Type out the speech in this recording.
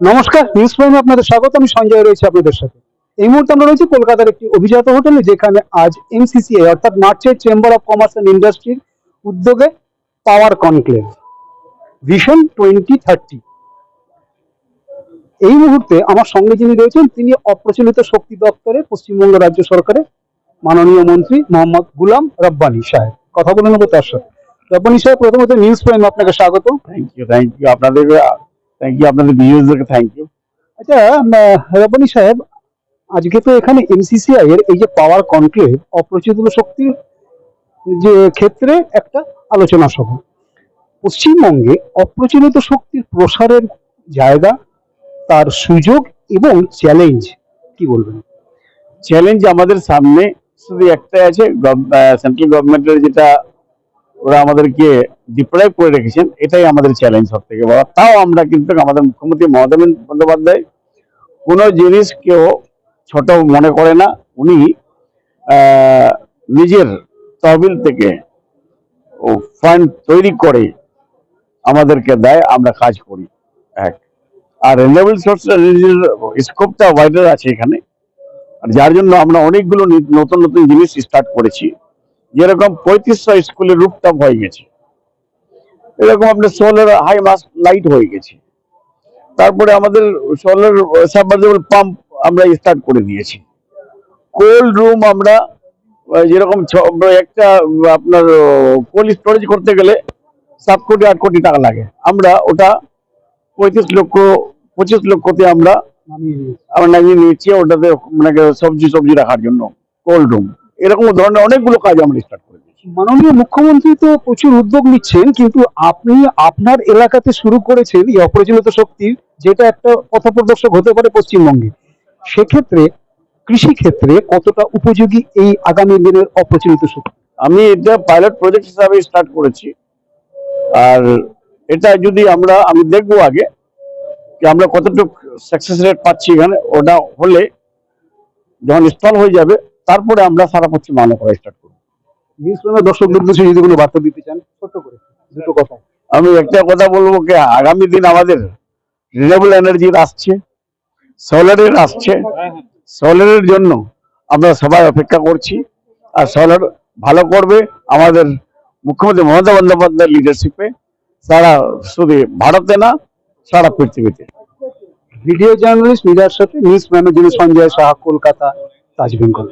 নমস্কার নিউজ প্রাইমে আপনাদের স্বাগত, আমি সঞ্জয় রয়েছে আপনাদের সাথে। এই মুহূর্তে আমরা রয়েছি কলকাতার একটি অভিজাত হোটেলে, যেখানে আজ এমসিসিআই অর্থাৎ মার্চের চেম্বার অফ কমার্স অ্যান্ড ইন্ডাস্ট্রির উদ্যোগে power conclave vision twenty thirty এই মুহূর্তে আমার সঙ্গে যিনি রয়েছেন, তিনি অপ্রচলিত শক্তি দপ্তরে পশ্চিমবঙ্গ রাজ্য সরকারের মাননীয় মন্ত্রী মোহাম্মদ গুলাম রব্বানি সাহেব। কথা বলে নেব তার সাথে। রব্বানি সাহেব, প্রথমত নিউজ প্রাইমে আপনাকে স্বাগত। থ্যাংক ইউ থ্যাংক ইউ আপনাদের থ্যাংক ইউ আপনাদের ভিউয়ার্সদেরকে থ্যাংক ইউ আচ্ছা রব্বানি সাহেব, আজকে তো এখানে এমসিসিআই এর এই যে পাওয়ার কনক্লেভ অপ্রচলিত শক্তির যে ক্ষেত্রে একটা আলোচনা সভা। পশ্চিমবঙ্গে অপ্রচলিত শক্তির প্রসারের জায়গা, তার সুযোগ এবং চ্যালেঞ্জ কি বলবেন? চ্যালেঞ্জ আমাদের সামনে শুধু একটাই আছে সেন্ট্রাল গভর্নমেন্টের যেটা ওরা আমাদেরকে ডিপ্রাইভ করে রেখেছেন, এটাই আমাদের চ্যালেঞ্জ সব থেকে বড়। তাও আমরা কিন্তু আমাদের মুখ্যমন্ত্রী মমতা বন্দ্যোপাধ্যায় কোনো জিনিস কেউ ছোট মনে করে না, উনি নিজের তহবিল থেকে ফান্ড তৈরি করে আমাদেরকে দেয়, আমরা কাজ করি, এক। আর রিনিউয়েবল সোর্স স্কোপটা ওয়াইডার আছে এখানে। আর যার জন্য আমরা অনেকগুলো নতুন নতুন জিনিস স্টার্ট করেছি। যেরকম পঁয়ত্রিশশো স্কুলের রুপটপ হয়ে গেছে। এরকম আপনার সোলার হাই মাস লাইট হয়ে গেছে। তারপরে আমাদের সোলার সাবমার্সিবল পাম্প আমরা স্টার্ট করে দিয়েছি। কোল্ড রুম আমরা যেরকম একটা আপনার কোল্ড স্টোরেজ করতে গেলে সাত কোটি আট কোটি টাকা লাগে। আমরা ওটা পঁয়ত্রিশ লক্ষ পঁচিশ লক্ষতে আমরা আমি আমরা নামিয়ে নিয়েছি ওটাতে মানে সবজি সবজি রাখার জন্য কোল্ড রুম এরকম ধরনের অনেকগুলো কাজ আমরা স্টার্ট করে দিয়েছি। মাননীয় মুখ্যমন্ত্রী তো প্রচুর উদ্যোগ নিচ্ছেন কিন্তু আপনি আপনার এলাকাতে শুরু করেছেন এই অপ্রচলিত শক্তির যেটা একটা পথপ্রদর্শক হতে পারে পশ্চিমবঙ্গে। সেক্ষেত্রে কৃষি ক্ষেত্রে কতটা উপযোগী এই আগামী দিনের অপ্রচলিত শক্তি? আমি এটা পাইলট প্রজেক্ট হিসাবে স্টার্ট করেছি। আর এটা যদি আমরা আমি দেখব আগে যে আমরা কতটুকু সাকসেস রেট পাচ্ছি এখানে ওটা হলে যখন ইনস্টল হয়ে যাবে তারপরে আমরা সারা পশ্চিম বাংলা করা স্টার্ট করব। নিউজ প্রেমের দর্শকদের উদ্দেশ্যে যদি কোনো বার্তা দিতে চান ছোট্ট করে দুটো কথা। আমি একটা কথা বলব কি আগামী দিন আমাদের রিনিউয়েবল এনার্জির আসছে সোলারের আসছে। সোলারের জন্য আমরা সবাই অপেক্ষা করছি। আর সোলার ভালো করবে আমাদের মুখ্যমন্ত্রী মমতা বন্দ্যোপাধ্যায়ের লিডারশিপে সারা শুধু ভারতে না সারা পৃথিবীতে। ভিডিও জার্নালিস্ট মিডিয়ার সাথে নিউজ যিনি সঞ্জয় সাহা কলকাতা তাজ বেঙ্গল